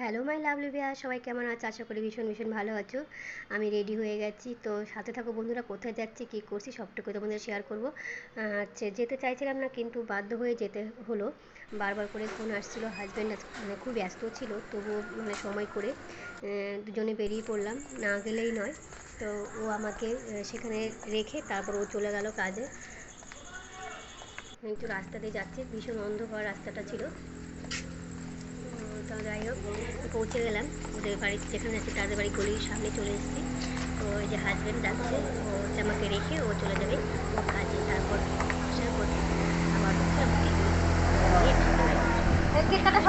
Hello my lovely Bihar সবাই কেমন আছে? আশা করি ভীষণ ভীষণ ভালো আছো। আমি রেডি হয়ে গেছি। তো সাথে থাকো বন্ধুরা, কোথায় যাচ্ছি, কী করছি সবটুকু তোমাদের শেয়ার করব। হচ্ছে যেতে চাইছিলাম না, কিন্তু বাধ্য হয়ে যেতে হলো। বারবার করে ফোন আসছিল হাজব্যান্ড মানে খুব ব্যস্ত ছিল, তবুও মানে সময় করে দুজনে বেরিয়ে পড়লাম। না গেলেই নয়। তো ও আমাকে সেখানে রেখে তারপর ও চলে গেল কাজে। একটু রাস্তা দিয়ে যাচ্ছি, ভীষণ অন্ধকার রাস্তাটা ছিল। তো যাই হোক পৌঁছে গেলাম। ওদের বাড়ি যেখানে আছি তাদের বাড়ি গলির সামনে চলে এসেছি। তো ওই যে হাজব্যান্ড যাচ্ছে ও হচ্ছে আমাকে রেখে ও চলে যাবে। ও কাজে তারপর আসার পর আবার হচ্ছে আমাকে এক্ষুনি কেক এই কাটবে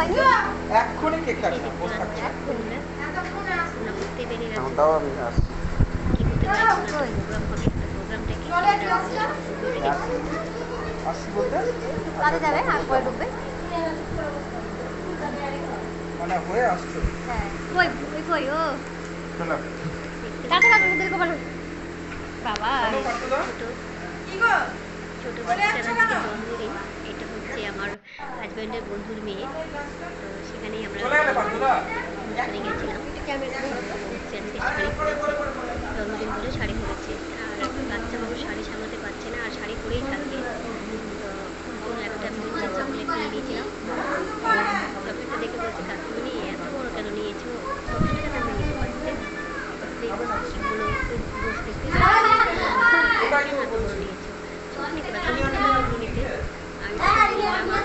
আমরা গেছি হবে প্রোগ্রামটাকে আসছি বলতে? যাবে আর পরে ঢুকবে। মানে হয়ে আসছো। হ্যাঁ কই ওই কই ও চলো কাছে কাছে মুখ দেখো বাবা চলো কাটুদা ছোট। বাচ্চার আজকে জন্মদিন এটা হচ্ছে আমার হাজব্যান্ডের বন্ধুর মেয়ে। তো সেখানেই আমরা চলে গেলে কাটুদা অনুষ্ঠানে গেছিলাম। হচ্ছে আজকে শাড়ি পরেছে জন্মদিন বলে শাড়ি পরেছে। আর বাচ্চা মানুষ শাড়ি সামলাতে পারছে না আর শাড়ি পরেই থাকে তো একটা চকলেট নিয়ে নিয়েছিলাম। চকলেটটা দেখে বলছে কাকিমণি এত বড় কেন নিয়েছো চকলেটটা কেন নিতে পারতে দেখব কীগুলো দোষ দেখতে এত বড় নিয়েছো চোখ নিতে পারছ নিতে আমি বললাম, আমার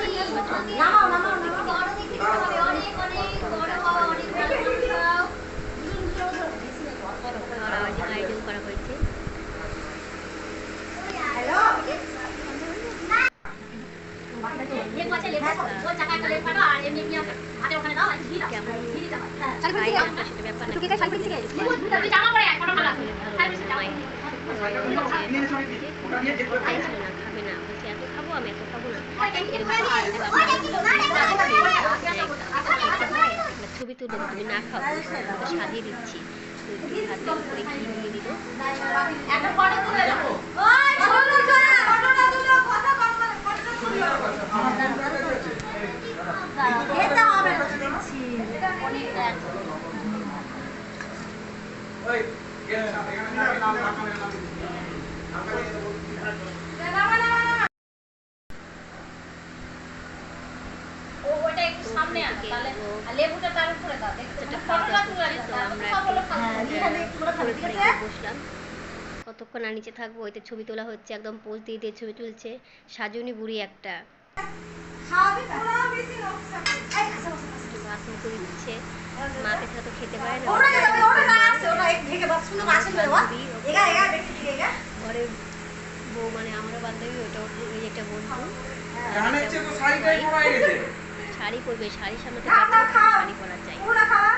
আমার জন্মদিন খাওয়ার আয়োজন আয়োজন করা হয়েছে খাবে আমি খাব ছবি তুলো তুমি না খাও সাজিয়ে দিচ্ছি দুই হাতে করে ঘি দিয়ে দিল ওই বসলাম কতক্ষণ আর নিচে থাকব? ওইতে ছবি তোলা হচ্ছে একদম পোজ দিয়ে দিয়ে ছবি তুলছে। সাজুনি বুড়ি একটা। মুখে দিচ্ছে। মাকে ছাড়া তো খেতে পারে না। শাড়ি পরবে শাড়ির সামনে শাড়ি পরা চাই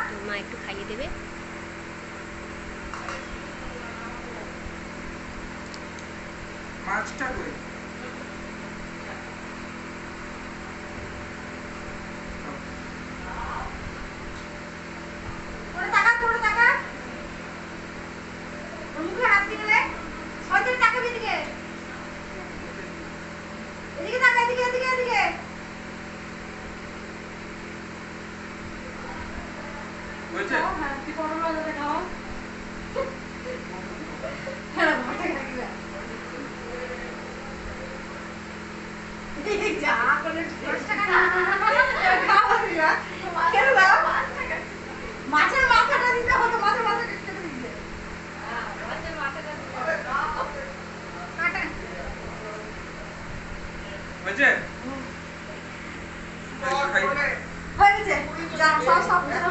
তো মা একটু খাইয়ে দেবে করে হয়েছে? মাছের মাথাটা দিতে হতো মাছের মাথাটা দিতে কাটা হয়েছে? খাই যা সব সব।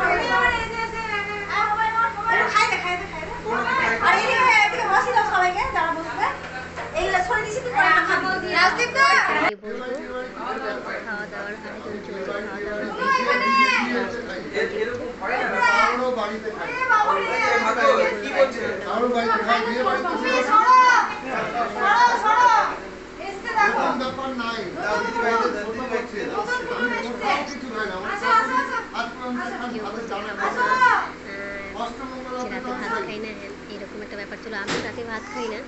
আমরা আসো আহ, অষ্টমঙ্গল যে রাতে ভাত খাই না হ্যাঁ, এরকম একটা ব্যাপার ছিল। আমি রাতে ভাত খাই না।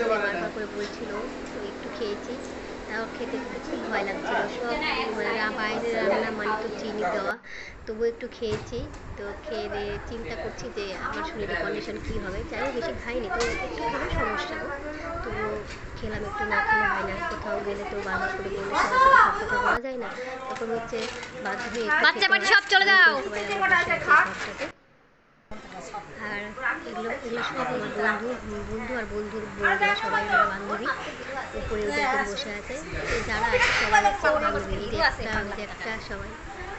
তো বারবার করে বলছিল তো একটু খেয়েছি। তাও খেতে খেতে খুব ভয় লাগছিল। সব মানে বাইরে রান্না মানে তো চিনি দেওয়া। তবু একটু খেয়েছি। তো খেয়ে দিয়ে চিন্তা করছি যে আমার শরীরের কন্ডিশন কী হবে। যাই হোক বেশি খাইনি। তো একটু সমস্যা। গো তবু খেলাম একটু না খেলে হয় না। কোথাও গেলে তো বারবার করে সবার সাথে সব কথা বলা যায় না। তখন হচ্ছে বাধ্য হয়ে বাচ্চা বাড়ি সব চলে যাও। সবাই আমরা বসে আছি ঘরটাতে। আর এগুলো এগুলো সব আমার বন্ধু বন্ধু আর বন্ধুর বউগুলো সবাই আমার বান্ধবী। উপরে উঠে বসে আছে। যারা আছে সবাই বান্ধবী, একটা ওই একটা সবাই।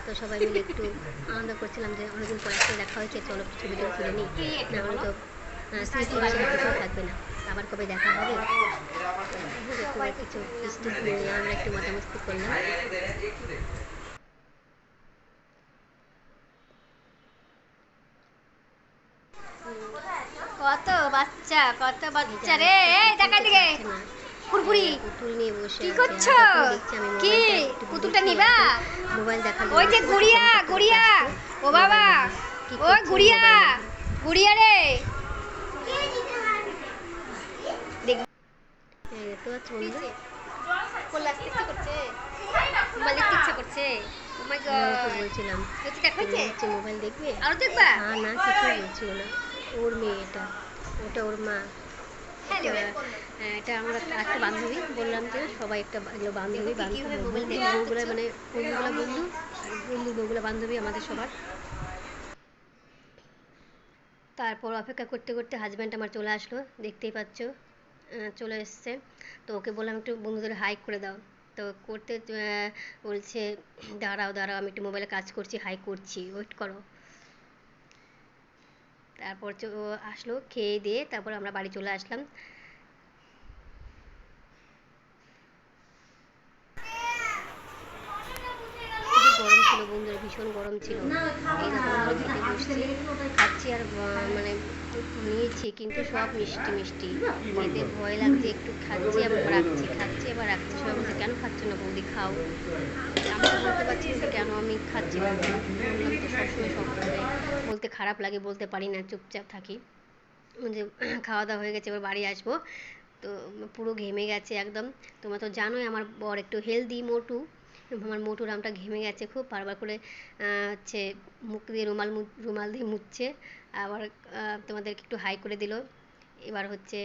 তো সবাই মিলে একটু আনন্দ করছিলাম যে অনেকদিন পর একটা দেখা হয়েছে, চলো কিছু ভিডিও তুলে নিই। না হলে তো স্মৃতি হিসেবে কিছু থাকবে না। আবার কবে দেখা হবে? কিছু আমরা একটু মজামস্তি করলাম কত বাচ্চা কত বাচ্চা রে এই দেখা দিকে পুতুল নিয়ে বসে কি। করছ? কি? পুতুলটা নিবা? মোবাইল দেখার ওই যে গুড়িয়া গুড়িয়া ও বাবা ওই গুড়িয়া গুড়িয়া রে দেখতে পাচ্ছ বন্ধুরা? কোল্লা আসতে ইচ্ছে করছে মোবাইল দেখতে ইচ্ছে করছে বলছিলাম দেখা মোবাইল দেখবে আরও দেখবা হ্যাঁ না কিছু বলছিল না ওর মেয়ে এটা ওটা ওর মা। এটা হ্যাঁ, এটা আমরা একটা বান্ধবী বললাম যে সবাই একটা বান্ধবী বউগুলো মানে বন্ধুগুলো বন্ধু বন্ধু বউগুলো বান্ধবী আমাদের সবার। তারপর অপেক্ষা করতে করতে হাজব্যান্ড আমার চলে আসলো দেখতেই পাচ্ছ চলে এসছে। তো ওকে বললাম একটু বন্ধুদের হাই করে দাও। তো করতে বলছে দাঁড়াও দাঁড়াও আমি একটু মোবাইলে কাজ করছি হাই করছি ওয়েট করো। তারপর আসলো খেয়ে দিয়ে তারপর আমরা বাড়ি চলে আসলাম খুবই গরম ছিল, বন্ধুরা, ভীষণ গরম ছিল। এই খাচ্ছি আর মানে নিয়েছি, কিন্তু সব মিষ্টি মিষ্টি। খেতে ভয় লাগছে, একটু খাচ্ছি, আবার রাখছি, খাচ্ছি, আবার রাখছি। সবাই বলছে, কেন খাচ্ছ না বৌদি? খাও। আমি তো বলতে পারছি কেন আমি খাচ্ছি না? তো সবসময় সব বলতে খারাপ লাগে, বলতে পারি না, চুপচাপ থাকি। যে খাওয়া দাওয়া হয়ে গেছে, এবার বাড়ি আসব। তো পুরো ঘেমে গেছে একদম। তোমরা তো জানোই, আমার বর একটু হেলদি মোটু। আমার মোটু রামটা ঘেমে গেছে খুব বারবার করে আহ, হচ্ছে মুখ দিয়ে রুমাল রুমাল দিয়ে মুছছে আবার আহ, তোমাদেরকে একটু হাই করে দিল। এবার হচ্ছে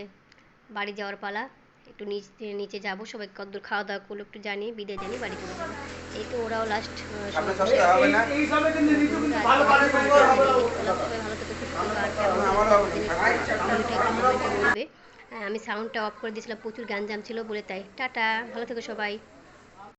বাড়ি যাওয়ার পালা একটু নিচে নিচে যাব সবাই কদ্দূর খাওয়া দাওয়া করল একটু জানি বিদায় জানি বাড়ি চলে যাব। এই তো ওরাও লাস্ট ভালো থেকে একটু কমেন্টে বলবে হ্যাঁ, আমি সাউন্ডটা অফ করে দিয়েছিলাম প্রচুর গান জাম ছিল বলে তাই। টাটা ভালো থেকো সবাই।